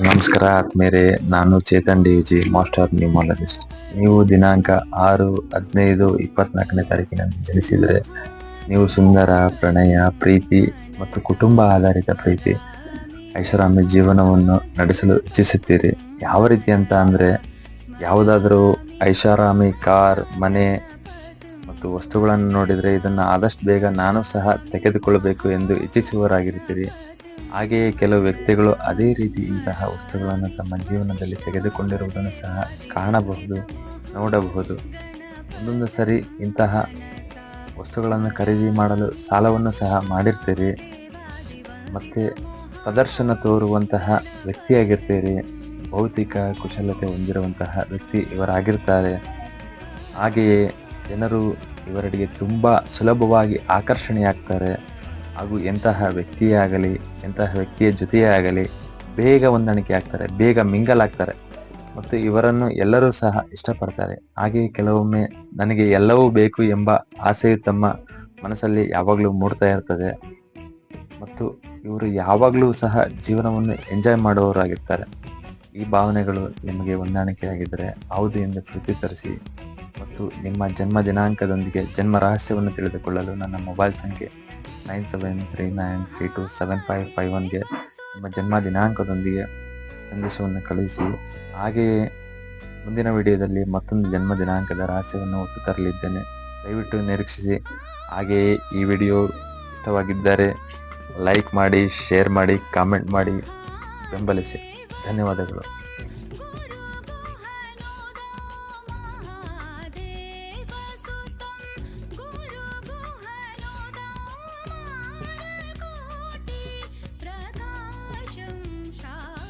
ನಮಸ್ಕಾರ ಆತ್ಮೇರೆ ನಾನು Chetan D G master numerologist ನೀವು ದಿನಾಂಕ ಆರು, ಹದಿನೈದು, ಇಪ್ಪತ್ನಾಲ್ಕನೇ ತಾರೀಕಿನಲ್ಲಿ ಜನಿಸಿದರೆ ನೀವು ಸುಂದರ, ಪ್ರಣಯ, ಪ್ರೀತಿ ಮತ್ತು ಕುಟುಂಬ ಆಧಾರಿತ ಪ್ರೀತಿ ಐಷಾರಾಮಿ ಜೀವನವನ್ನು ನಡೆಸಲು ಇಚ್ಛಿಸುತ್ತೀರಿ. ಯಾವ ರೀತಿ ಅಂತ ಅಂದರೆ, ಯಾವುದಾದರೂ ಐಷಾರಾಮಿ ಕಾರ್, ಮನೆ ಮತ್ತು ವಸ್ತುಗಳನ್ನು ನೋಡಿದರೆ ಇದನ್ನು ಆದಷ್ಟು ಬೇಗ ನಾನು ಸಹ ತೆಗೆದುಕೊಳ್ಳಬೇಕು ಎಂದು ಇಚ್ಛಿಸುವವರಾಗಿರ್ತೀರಿ ಹಾಗೆಯೇ ಕೆಲವು ವ್ಯಕ್ತಿಗಳು ಅದೇ ರೀತಿ ಇಂತಹ ವಸ್ತುಗಳನ್ನು ತಮ್ಮ ಜೀವನದಲ್ಲಿ ತೆಗೆದುಕೊಂಡಿರುವುದನ್ನು ಸಹ ಕಾಣಬಹುದು, ನೋಡಬಹುದು. ಒಂದೊಂದು ಸರಿ ಇಂತಹ ವಸ್ತುಗಳನ್ನು ಖರೀದಿ ಮಾಡಲು ಸಾಲವನ್ನು ಸಹ ಮಾಡಿರ್ತೀರಿ, ಮತ್ತು ಪ್ರದರ್ಶನ ತೋರುವಂತಹ ವ್ಯಕ್ತಿಯಾಗಿರ್ತೀರಿ, ಭೌತಿಕ ಕುಶಲತೆ ಹೊಂದಿರುವಂತಹ ವ್ಯಕ್ತಿ ಇವರಾಗಿರ್ತಾರೆ. ಹಾಗೆಯೇ ಜನರು ಇವರಿಗೆ ತುಂಬ ಸುಲಭವಾಗಿ ಆಕರ್ಷಣೆಯಾಗ್ತಾರೆ. ಹಾಗೂ ಎಂತಹ ವ್ಯಕ್ತಿಯೇ ಆಗಲಿ ಎಂತಹ ವ್ಯಕ್ತಿಯ ಜೊತೆಯೇ ಆಗಲಿ ಬೇಗ ಹೊಂದಾಣಿಕೆ ಆಗ್ತಾರೆ, ಬೇಗ ಮಿಂಗಲ್ ಆಗ್ತಾರೆ ಮತ್ತು ಇವರನ್ನು ಎಲ್ಲರೂ ಸಹ ಇಷ್ಟಪಡ್ತಾರೆ. ಹಾಗೆಯೇ ಕೆಲವೊಮ್ಮೆ ನನಗೆ ಎಲ್ಲವೂ ಬೇಕು ಎಂಬ ಆಸೆಯು ತಮ್ಮ ಮನಸ್ಸಲ್ಲಿ ಯಾವಾಗಲೂ ಮೂಡ್ತಾ ಇರ್ತದೆ ಮತ್ತು ಇವರು ಯಾವಾಗಲೂ ಸಹ ಜೀವನವನ್ನು ಎಂಜಾಯ್ ಮಾಡುವವರಾಗಿರ್ತಾರೆ. ಈ ಭಾವನೆಗಳು ನಿಮಗೆ ಹೊಂದಾಣಿಕೆಯಾಗಿದ್ದರೆ ಹೌದು ಎಂದು ತರಿಸಿ ಮತ್ತು ನಿಮ್ಮ ಜನ್ಮ ದಿನಾಂಕದೊಂದಿಗೆ ಜನ್ಮ ರಹಸ್ಯವನ್ನು ತಿಳಿದುಕೊಳ್ಳಲು ನನ್ನ ಮೊಬೈಲ್ ಸಂಖ್ಯೆ nine seven three nine three two seven five five ಒನ್ಗೆ ನಿಮ್ಮ ಜನ್ಮ ದಿನಾಂಕದೊಂದಿಗೆ ಸಂದೇಶವನ್ನು ಕಳುಹಿಸಿ, ಹಾಗೆಯೇ ಮುಂದಿನ ವಿಡಿಯೋದಲ್ಲಿ ಮತ್ತೊಂದು ಜನ್ಮ ದಿನಾಂಕದ ರಹಸ್ಯವನ್ನು ಒತ್ತು ತರಲಿದ್ದೇನೆ. ದಯವಿಟ್ಟು ನಿರೀಕ್ಷಿಸಿ, ಹಾಗೆಯೇ ಈ ವಿಡಿಯೋ ಇಷ್ಟವಾಗಿದ್ದರೆ ಲೈಕ್ ಮಾಡಿ, ಶೇರ್ ಮಾಡಿ, ಕಾಮೆಂಟ್ ಮಾಡಿ, ಬೆಂಬಲಿಸಿ. ಧನ್ಯವಾದಗಳು.